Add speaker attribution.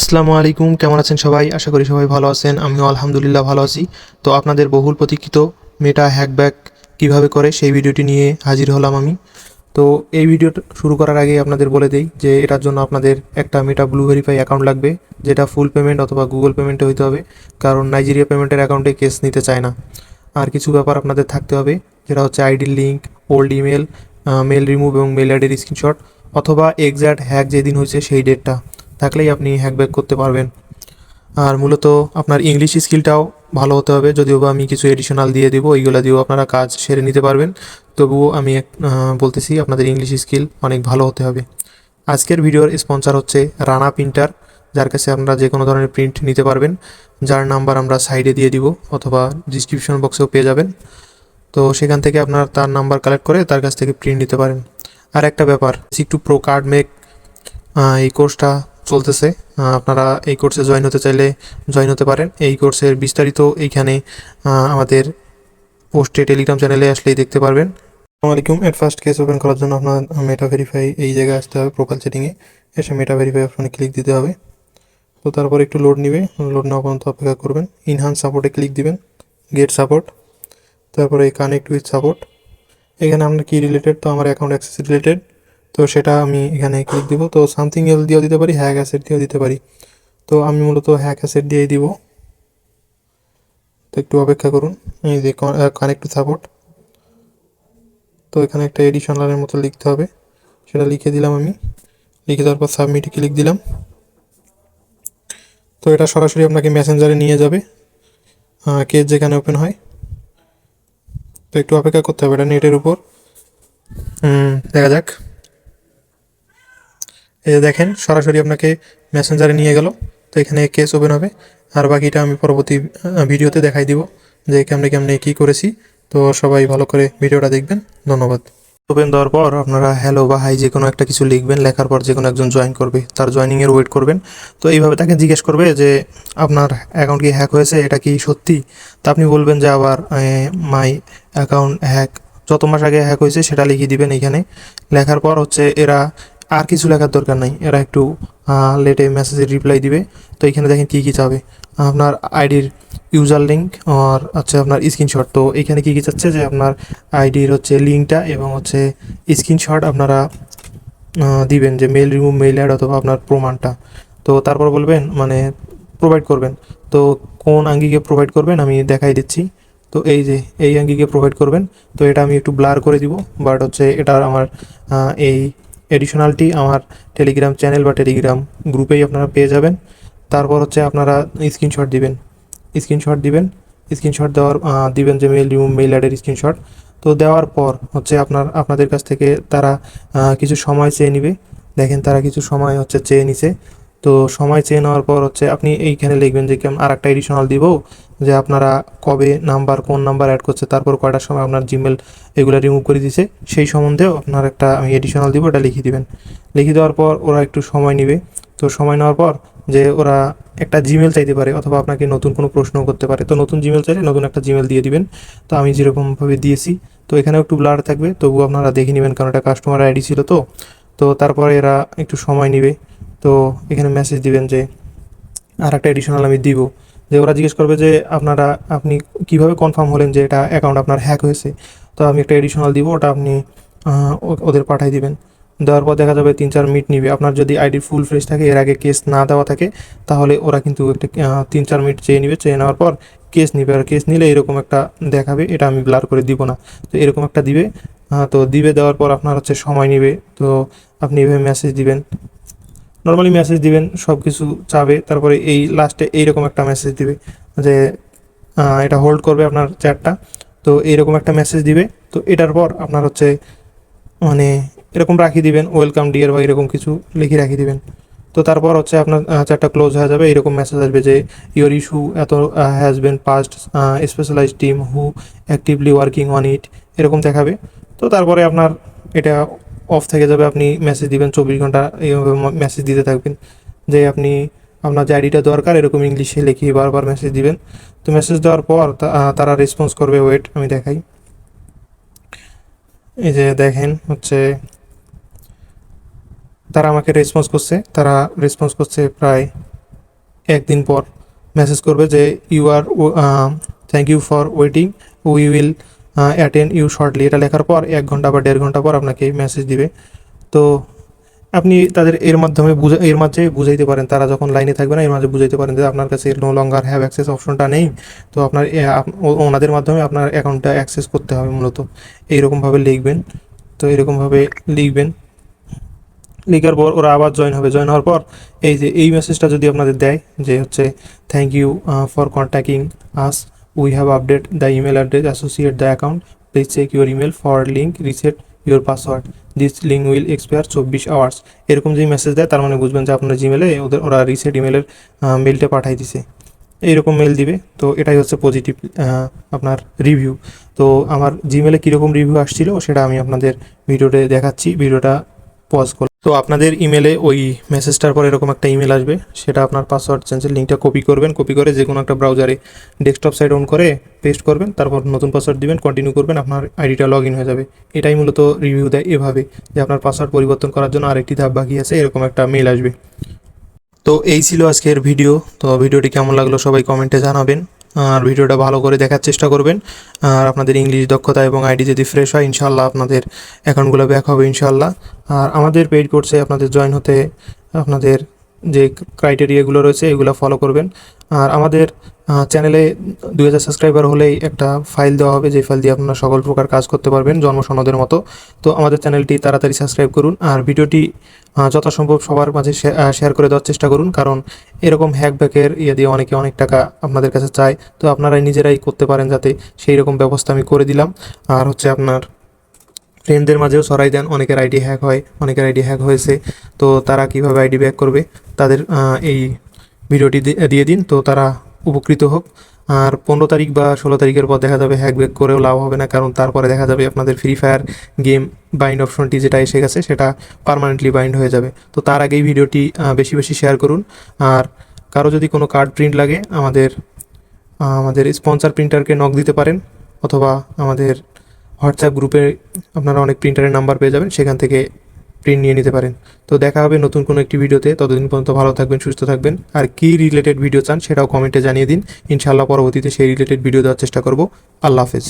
Speaker 1: আসসালামু আলাইকুম, কেমন আছেন সবাই? আশা করি সবাই ভালো আছেন, আমিও আলহামদুলিল্লাহ ভালো আছি। তো আপনাদের বহুল প্রতীক্ষিত মেটা হ্যাকব্যাক কীভাবে করে সেই ভিডিওটি নিয়ে হাজির হলাম আমি। তো এই ভিডিও শুরু করার আগে আপনাদের বলে দেই যে এটার জন্য আপনাদের একটা মেটা ব্লু ভেরিফাই অ্যাকাউন্ট লাগবে, যেটা ফুল পেমেন্ট অথবা গুগল পেমেন্টে হইতে হবে, কারণ নাইজেরিয়া পেমেন্টের অ্যাকাউন্টে কেস নিতে চায় না। আর কিছু ব্যাপার আপনাদের থাকতে হবে, যেটা হচ্ছে আইডির link old email mail remove এবং মেল আইডির স্ক্রিনশট অথবা এক্স্যাক্ট হ্যাক যেদিন হয়েছে সেই ডেটটা থাকলেই আপনি হ্যাকব্যাক করতে পারবেন। আর মূলত আপনার ইংলিশ স্কিলটাও ভালো হতে হবে, যদিও বা আমি কিছু এডিশনাল দিয়ে দেবো, এইগুলো দিয়েও আপনারা কাজ সেরে নিতে পারবেন। তবুও আমি বলতেছি আপনাদের ইংলিশ স্কিল অনেক ভালো হতে হবে। আজকের ভিডিওর স্পন্সর হচ্ছে রানা প্রিন্টার, যার কাছে আপনারা যে কোনো ধরনের প্রিন্ট নিতে পারবেন। যার নাম্বার আমরা সাইডে দিয়ে দিব অথবা ডিসক্রিপশন বক্সেও পেয়ে যাবেন। তো সেখান থেকে আপনার তার নাম্বার কালেক্ট করে তার কাছ থেকে প্রিন্ট নিতে পারেন। আর একটা ব্যাপার একটু প্রো কার্ড মেক এই কোর্সটা চলতেছে। আপনারা এই কোর্সে জয়েন হতে চাইলে জয়েন হতে পারেন। এই কোর্সের বিস্তারিত এইখানে আমাদের পোস্টে টেলিগ্রাম চ্যানেলে আসলেই দেখতে পারবেন। আসসালামু আলাইকুম এট ফার্স্ট কেস ওপেন করার জন্য আপনার মেটা ভেরিফাই এই জায়গায় আসতে হবে প্রোফাইল সেটিংয়ে এসে মেটা ভেরিফাই অপশনে ক্লিক দিতে হবে। তো তারপর একটু লোড নিবে। লোড নেওয়া পর্যন্ত অপেক্ষা করবেন। ইনহান্স সাপোর্টে ক্লিক দিবেন। গেট সাপোর্ট তারপরে কানেক্ট উইথ সাপোর্ট এখানে আপনার কি রিলেটেড তো আমার অ্যাকাউন্ট অ্যাক্সেস রিলেটেড তো সেটা আমি এখানে ক্লিক দিব। তো সামথিং এল দিয়েও দিতে পারি হ্যাক অ্যাসেট দিয়েও দিতে পারি। তো আমি মূলত হ্যাক অ্যাসেট দিয়েই দিব। তো একটু অপেক্ষা করুন। এই যে কানেক্ট টু সাপোর্ট তো এখানে একটা এডিশনালের মতো লিখতে হবে। সেটা লিখে দিলাম আমি। লিখে দেওয়ার পর সাবমিটে ক্লিক দিলাম। তো এটা সরাসরি আপনাকে মেসেঞ্জারে নিয়ে যাবে। কেস যেখানে ওপেন হয়। তো একটু অপেক্ষা করতে হবে এটা নেটের উপর। দেখা যাক। এই দেখেন, সরাসরি আপনাকে মেসেঞ্জারে নিয়ে গেল। তো এখানে কেস ওপেন হবে? আর বাকিটা আমি পরবর্তী ভিডিওতে দেখাই দিব যে কেমনে কেমনে কী করেছি। তো সবাই ভালো করে ভিডিওটা দেখবেন। ধন্যবাদ। ওপেন দেওয়ার পর আপনারা হ্যালো বা হাই যে কোনো একটা কিছু লিখবেন। লেখার পর যে কোনো একজন জয়েন করবে, তার জয়েনিংয়ের ওয়েট করবেন। তো এইভাবে তাকে জিজ্ঞেস করবে যে, আপনার অ্যাকাউন্ট কি হ্যাক হয়েছে? এটা কি সত্যি? তা আপনি বলবেন যে, আবার মাই অ্যাকাউন্ট হ্যাক যত মাস আগে হ্যাক হয়েছে সেটা লিখিয়ে দিবেন এখানে। লেখার পর হচ্ছে এরা আর কিছু লেখার দরকার নাই। এরা একটু লেটে মেসেজের রিপ্লাই দিবে। তো এখানে দেখেন কী কী চাবে। আপনার আইডির ইউজার লিঙ্ক আর হচ্ছে আপনার স্ক্রিনশট তো এখানে কী কী চাচ্ছে? যে আপনার আইডির হচ্ছে লিঙ্কটা এবং হচ্ছে স্ক্রিনশট আপনারা দিবেন যে মেল রিমুভ মেল অ্যাড অথবা আপনার প্রমাণটা। তো তারপর বলবেন মানে প্রোভাইড করবেন। তো কোন আঙ্গিকে প্রোভাইড করবেন আমি দেখাই দিচ্ছি। তো এই যে, এই আঙ্গিকে প্রোভাইড করবেন। তো এটা আমি একটু ব্লার করে দিব। বাট হচ্ছে এটা আমার এই এডিশনালটি আমার টেলিগ্রাম চ্যানেল বা টেলিগ্রাম গ্রুপেই আপনারা পেয়ে যাবেন। তারপর হচ্ছে আপনারা স্ক্রিনশট দিবেন। স্ক্রিনশট দিবেন। স্ক্রিনশট দেওয়ার দিবেন যে মেল মেল অ্যাডের স্ক্রিনশট তো দেওয়ার পর হচ্ছে আপনার, আপনাদের কাছ থেকে তারা কিছু সময় চেয়ে নিবে। দেখেন তারা কিছু সময় হচ্ছে চেয়ে নিছে। তো সময় চেয়ে নেওয়ার পর হচ্ছে আপনি এইখানে লিখবেন যে কেমন আর একটা এডিশনাল দিব, যে আপনারা কবে নাম্বার কোন নাম্বার অ্যাড করছে, তারপর কয়টার সময় আপনার জিমেল এগুলো রিমুভ করে দিছে, সেই সম্বন্ধেও আপনার একটা আমি এডিশনাল দিব এটা লিখে দিবেন। লিখে দেওয়ার পর ওরা একটু সময় নেবে। তো সময় নেওয়ার পর যে ওরা একটা জিমেল চাইতে পারে, অথবা আপনাকে নতুন কোনো প্রশ্ন করতে পারে, তো নতুন জিমেল চাইলে নতুন একটা জিমেল দিয়ে দিবেন। তো আমি যেরকমভাবে দিয়েছি, তো এখানেও একটু ব্লার থাকবে তবু আপনারা দেখে নেবেন, কারণ এটা কাস্টমার আইডি ছিল তো। তো তারপরে এরা একটু সময় নেবে। তো এখানে মেসেজ দিবেন যে আর একটা এডিশনাল আমি দিব। যে ওরা জিজ্ঞেস করবে যে, আপনারা, আপনি কীভাবে কনফার্ম হলেন যে এটা অ্যাকাউন্ট আপনার হ্যাক হয়েছে? তো আমি একটা এডিশনাল দিব, ওটা আপনি ওদের পাঠাই দিবেন। দেওয়ার পর দেখা যাবে তিন চার মিনিট নিবে। আপনার যদি আইডি ফুল ফ্রেশ থাকে, এর আগে কেস না দেওয়া থাকে, তাহলে ওরা কিন্তু একটা তিন চার মিনিট চেয়ে নিবে। চেয়ে নেওয়ার পর কেস নিবে। আর কেস নিলে এরকম একটা দেখাবে, এটা আমি ব্লার করে দিব না। তো এরকম একটা দিবে। তো দিবে দেওয়ার পর আপনার হচ্ছে সময় নেবে। তো আপনি এভাবে মেসেজ দিবেন। নর্মালি মেসেজ দিবেন সব কিছু চাবে, তারপরে এই লাস্টে এইরকম একটা মেসেজ দিবে যে এটা হোল্ড করবে আপনার চ্যাটটা তো এইরকম একটা মেসেজ দিবে। তো এটার পর আপনার হচ্ছে মানে এরকম রাখি দিবেন ওয়েলকাম ডিয়ার বা এরকম কিছু লিখে রাখি দিবেন। তো তারপর হচ্ছে আপনার চ্যাটটা ক্লোজ হয়ে যাবে এরকম মেসেজ আসবে যে your issue at has been passed specialise team who actively working on it এরকম দেখাবে। তো তারপরে আপনার এটা অফ থেকে যাবে, আপনি মেসেজ দিবেন, চব্বিশ ঘণ্টা এইভাবে মেসেজ দিতে থাকবেন। যে আপনি, আপনার যে আইডিটা দরকার, এরকম ইংলিশে লিখিয়ে বারবার মেসেজ দিবেন। তো মেসেজ দেওয়ার পর তারা রেসপন্স করবে ওয়েট আমি দেখাই। এই যে দেখেন হচ্ছে, তারা আমাকে রেসপন্স করছে। তারা রেসপন্স করছে প্রায় একদিন পর। মেসেজ করবে যে you are thank you for waiting we will attend you shortly এটা লেখার পর এক ঘণ্টা বা দেড় ঘণ্টা পর আপনাকে মেসেজ দিবে। তো আপনি তাদের এর মাধ্যমে বুঝা, এর মাঝে বুঝাইতে পারেন। তারা যখন লাইনে থাকবে না, এর মাঝে বুঝাইতে পারেন যে আপনার কাছে নো লঙ্গার হ্যাভ অ্যাক্সেস অপশনটা নেই। তো আপনার ওনাদের মাধ্যমে আপনার অ্যাকাউন্টটা অ্যাক্সেস করতে হবে মূলত। এইরকমভাবে লিখবেন। তো এরকমভাবে লিখবেন। লিখার পর ওরা আবার জয়েন হবে। জয়েন হওয়ার পর এই যে, এই মেসেজটা যদি আপনাদের দেয়, যে হচ্ছে thank you for contacting us we have update the email address associate the account please check your email for link reset your password this link will expire চব্বিশ আওয়ার্স এরকম যে মেসেজ দেয়, তার মানে বুঝবেন যে আপনার জিমেলে ওদের, ওরা রিসেট ইমেলের মেলটা পাঠাই দিছে। এইরকম মেল দিবে। তো এটাই হচ্ছে পজিটিভ আপনার রিভিউ তো আমার জিমেলে কীরকম রিভিউ আসছিল, সেটা আমি আপনাদের ভিডিওতে দেখাচ্ছি। ভিডিওটা পজ তো আপনাদের ইমেলে ওই মেসেজটার পর এরকম একটা ইমেল আসবে। সেটা আপনার পাসওয়ার্ড চেঞ্জের লিঙ্কটা কপি করবেন। কপি করে যে কোনো একটা ব্রাউজারে ডেস্কটপ সাইট অন করে পেস্ট করবেন। তারপর নতুন পাসওয়ার্ড দিবেন কন্টিনিউ করবেন, আপনার আইডিটা লগ ইন হয়ে যাবে। এটাই মূলত রিভিউ দেয় এভাবে, যে আপনার পাসওয়ার্ড পরিবর্তন করার জন্য আরেকটি ধাপ বাকি আছে, এরকম একটা মেল আসবে। তো এই ছিল আজকের ভিডিও তো ভিডিওটি কেমন লাগল সবাই কমেন্টে জানাবেন। আর ভিডিওটা ভালো করে দেখার চেষ্টা করবেন। আর আপনাদের ইংলিশ দক্ষতা এবং আইডি যদি ফ্রেশ হয় ইনশাল্লাহ আপনাদের অ্যাকাউন্টগুলো ব্যাক হবে ইনশাল্লাহ আর আমাদের পেইড কোর্সে আপনাদের জয়েন হতে আপনাদের যে ক্রাইটেরিয়াগুলো রয়েছে, এগুলো ফলো করবেন। আর আমাদের চ্যানেলে দুই হাজার সাবস্ক্রাইবার হলেই একটা ফাইল দেওয়া হবে যে ফাইল দিয়ে আপনারা সকল প্রকার কাজ করতে পারবেন জন্ম সনদের মতো। তো আমাদের চ্যানেলটি তাড়াতাড়ি সাবস্ক্রাইব করুন, আর ভিডিওটি যথাসম্ভব সবার মাঝে শেয়ার করে দেওয়ার চেষ্টা করুন, কারণ এরকম হ্যাকব্যাকের ইয়ে দিয়ে অনেকে অনেক টাকা আপনাদের কাছে চায়। তো আপনারাই নিজেরাই করতে পারেন যাতে সেই রকম ব্যবস্থা আমি করে দিলাম। আর হচ্ছে আপনার ফ্রেন্ডদের মাঝেও সরাই দেন, অনেকের আইডি হ্যাক হয়, অনেকের আইডি হ্যাক হয়েছে। তো তারা কীভাবে আইডি ব্যাক করবে, তাদের এই ভিডিওটি দিয়ে দিন। তো তারা উপকৃত হোক। আর পনেরো তারিখ বা ষোলো তারিখের পর দেখা যাবে হ্যাক ব্যাক করেও লাভ হবে না, কারণ তারপরে দেখা যাবে আপনাদের ফ্রি ফায়ার গেম বাইন্ড অপশনটি যেটা এসে গেছে, সেটা পার্মানেন্টলি বাইন্ড হয়ে যাবে। তো তার আগেই ভিডিওটি বেশি বেশি শেয়ার করুন। আর কারও যদি কোনো কার্ড প্রিন্ট লাগে, আমাদের আমাদের স্পন্সর প্রিন্টারকে নক দিতে পারেন, অথবা আমাদের হোয়াটসঅ্যাপ গ্রুপে আপনারা অনেক প্রিন্টারের নাম্বার পেয়ে যাবেন, সেখান থেকে প্রিন্ট নিয়ে নিতে পারেন। তো দেখা হবে নতুন কোনো একটি ভিডিওতে ততদিন পর্যন্ত ভালো থাকবেন, সুস্থ থাকবেন। আর কি রিলেটেড ভিডিও চান সেটাও কমেন্টে জানিয়ে দিন। ইনশাআল্লাহ পরবর্তীতে সেই রিলেটেড ভিডিও দেওয়ার চেষ্টা করব। আল্লাহ হাফেজ।